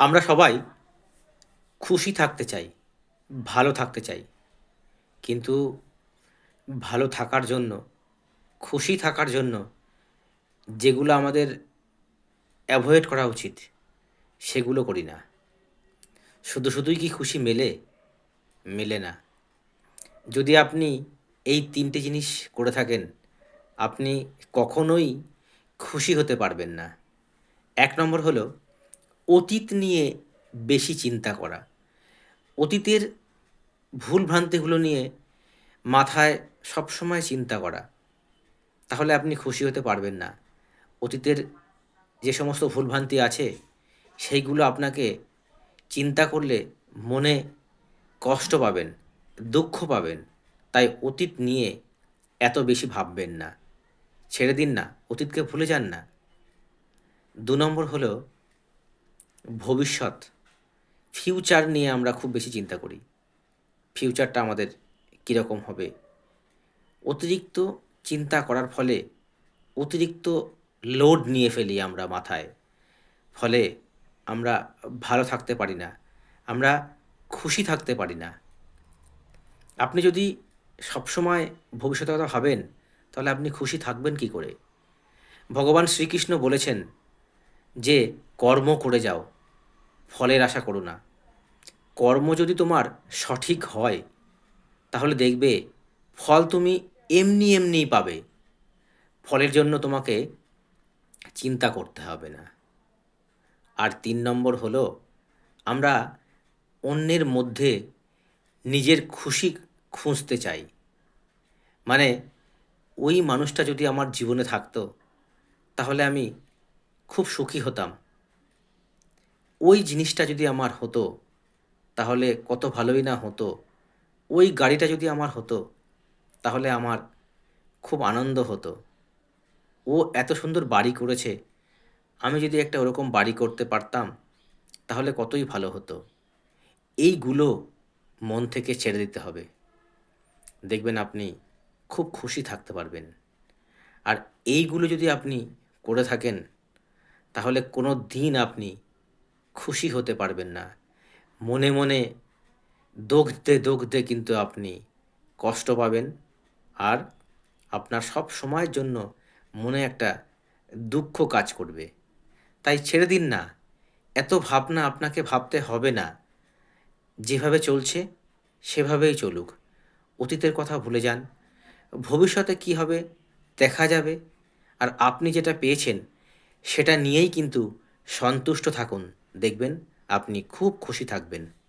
আমরা সবাই খুশি থাকতে চাই, ভালো থাকতে চাই। কিন্তু ভালো থাকার জন্য, খুশি থাকার জন্য যেগুলো আমাদের অ্যাভয়েড করা উচিত, সেগুলো করি না। শুধু শুধুই কি খুশি মেলে? মেলে না। যদি আপনি এই তিনটে জিনিস করে থাকেন, আপনি কখনোই খুশি হতে পারবেন না। এক নম্বর হলো অতীত নিয়ে বেশি চিন্তা করা। অতীতের ভুলভ্রান্তিগুলো নিয়ে মাথায় সবসময় চিন্তা করা। তাহলে আপনি খুশি হতে পারবেন না। অতীতের যে সমস্ত ভুলভ্রান্তি আছে, সেইগুলো আপনাকে চিন্তা করলে মনে কষ্ট পাবেন, দুঃখ পাবেন। তাই অতীত নিয়ে এত বেশি ভাববেন না। ছেড়ে দিন না, অতীতকে ভুলে যান না। দু নম্বর হলো ভবিষ্যৎ ফিউচার নিয়ে আমরা খুব বেশি চিন্তা করি। ফিউচারটা আমাদের কীরকম হবে? অতিরিক্ত চিন্তা করার ফলে অতিরিক্ত লোড নিয়ে ফেলি আমরা মাথায়। ফলে আমরা ভালো থাকতে পারি না, আমরা খুশি থাকতে পারি না। আপনি যদি সবসময় ভবিষ্যতের কথা ভাবেন, তাহলে আপনি খুশি থাকবেন কি করে? ভগবান শ্রীকৃষ্ণ বলেছেন যে কর্ম করে যাও, ফলের আশা করো না। কর্ম যদি তোমার সঠিক হয়, তাহলে দেখবে ফল তুমি এমনি এমনিই পাবে। ফলের জন্য তোমাকে চিন্তা করতে হবে না। আর তিন নম্বর হলো, আমরা অন্যের মধ্যে নিজের খুশি খুঁজতে চাই। মানে ওই মানুষটা যদি আমার জীবনে থাকতো, তাহলে আমি খুব সুখী হতাম। ওই জিনিসটা যদি আমার হতো, তাহলে কত ভালোই না হতো। ওই গাড়িটা যদি আমার হতো, তাহলে আমার খুব আনন্দ হতো। ও এত সুন্দর বাড়ি করেছে, আমি যদি একটা ওরকম বাড়ি করতে পারতাম, তাহলে কতই ভালো হতো। এইগুলো মন থেকে ছেড়ে দিতে হবে। দেখবেন আপনি খুব খুশি থাকতে পারবেন। আর এইগুলো যদি আপনি করে থাকেন তাহলে কোনো দিন আপনি খুশি হতে পারবেন না। মনে মনে দগ্ধে দগ্ধে কিন্তু আপনি কষ্ট পাবেন আর আপনার সব সময়ের জন্য মনে একটা দুঃখ কাজ করবে। তাই ছেড়ে দিন না। এত ভাবনা আপনাকে ভাবতে হবে না। যেভাবে চলছে, সেভাবেই চলুক। অতীতের কথা ভুলে যান। ভবিষ্যতে কী হবে, দেখা যাবে। আর আপনি যেটা পেয়েছেন সেটা নিয়েই কিন্তু সন্তুষ্ট থাকুন। দেখবেন আপনি খুব খুশি থাকবেন।